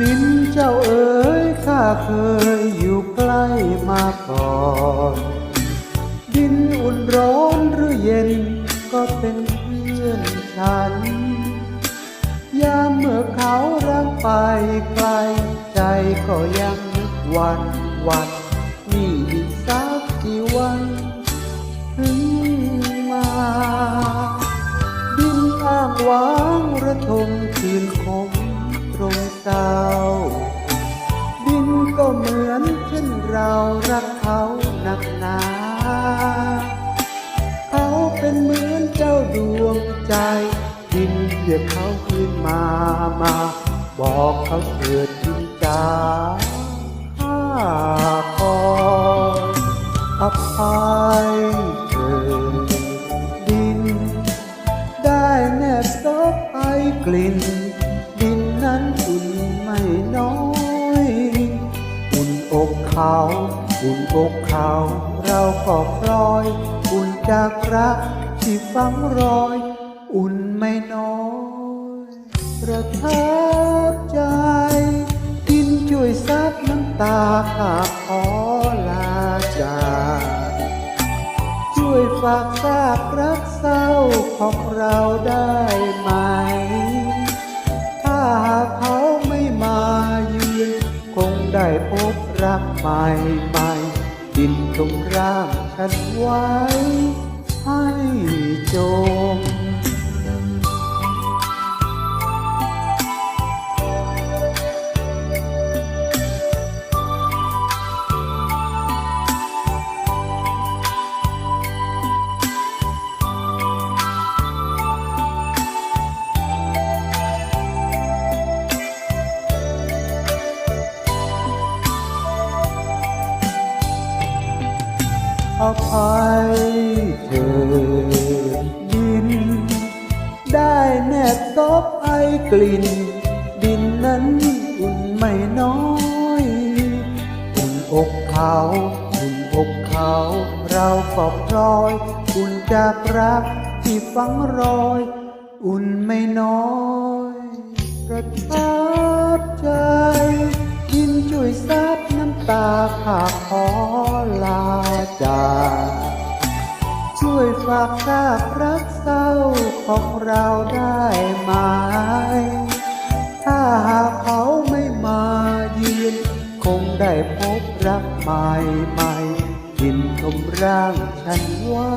ดินเจ้าเอ๋ยข้าเคยอยู่ใกล้มาก่อน ดินอุ่นร้อนหรือเย็นก็เป็นเพื่อนฉัน ยามเมื่อเขารักไปไกลใจก็ยังนึกวันวัน เรียกเขาขึ้นมามา บอกเขาเถิดดินจ้าข้าขออภัยเถิดดิน ได้แนบซบไอกลิ่น ดินนั้นอุ่นไม่น้อยอุ่นอกเขาอุ่นอกเขาเราก็พลอยอุ่นจากรักที่ฝังรอย อุ่นไม่น้อยประทับใจ ดินช่วยซับน้ำตาข้าขอลาจากช่วยฝากซากรักเศร้าของเราได้ไหม ถ้าหากเขาไม่มาเยือนคงได้พบรักใหม่ใหม่ดินตรงร่างฉันไว้ ให้จม อภัยเถิดดิน ได้แนบซบไอกลิ่น ดินนั้นอุ่นไม่น้อยอุ่นอกเขาอุ่นอกเขาเราก็พลอยอุ่นจากรักที่ฝังรอย อุ่นไม่น้อยประทับ ตาข้าขอลาจากช่วยฝากซากรักเศร้าของเราได้ไหม ถ้าหากเขาไม่มาเยือนคงได้พบรักใหม่ใหม่ดินทมร่างฉันไว้